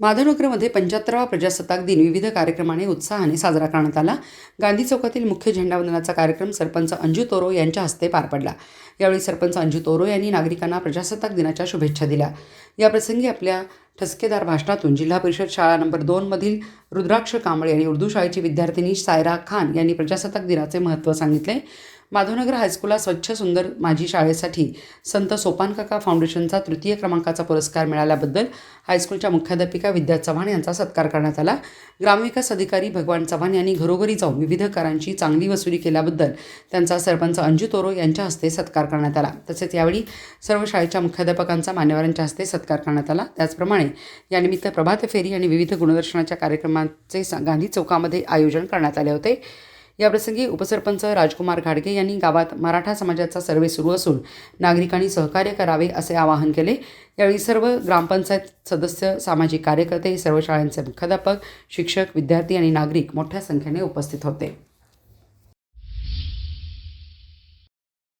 माधवनगरमध्ये पंच्याहत्तरावा प्रजासत्ताक दिन विविध कार्यक्रमाने उत्साहाने साजरा करण्यात आला. गांधी चौकातील मुख्य झेंडावंदनाचा कार्यक्रम सरपंच अंजू तोरो यांच्या हस्ते पार पडला. यावेळी सरपंच अंजू तोरो यांनी नागरिकांना प्रजासत्ताक दिनाच्या शुभेच्छा दिल्या. याप्रसंगी आपल्या ठसकेदार भाषणातून जिल्हा परिषद शाळा नंबर दोनमधील रुद्राक्ष कांबळे आणि उर्दू शाळेची विद्यार्थिनी सायरा खान यांनी प्रजासत्ताक दिनाचे महत्त्व सांगितले. माधवनगर हायस्कूलला स्वच्छ सुंदर माझी शाळेसाठी संत सोपानकाका फाउंडेशनचा तृतीय क्रमांकाचा पुरस्कार मिळाल्याबद्दल हायस्कूलच्या मुख्याध्यापिका विद्या चव्हाण यांचा सत्कार करण्यात आला. ग्रामविकास अधिकारी भगवान चव्हाण यांनी घरोघरी जाऊन विविध करांची चांगली वसुली केल्याबद्दल त्यांचा सरपंच अंजू तोरो यांच्या हस्ते सत्कार करण्यात आला. तसेच यावेळी सर्व शाळेच्या मुख्याध्यापकांचा मान्यवरांच्या हस्ते सत्कार करण्यात आला. त्याचप्रमाणे यानिमित्त प्रभात फेरी आणि विविध गुणदर्शनाच्या कार्यक्रमांचे गांधी चौकामध्ये आयोजन करण्यात आले होते. याप्रसंगी उपसरपंच राजकुमार घाडगे यांनी गावात मराठा समाजाचा सर्वे सुरू असून नागरिकांनी सहकार्य करावे असे आवाहन केले. यावेळी सर्व ग्रामपंचायत सदस्य सामाजिक कार्यकर्ते सर्व शाळांचे मुख्याध्यापक शिक्षक विद्यार्थी आणि नागरिक मोठ्या संख्येने उपस्थित होते.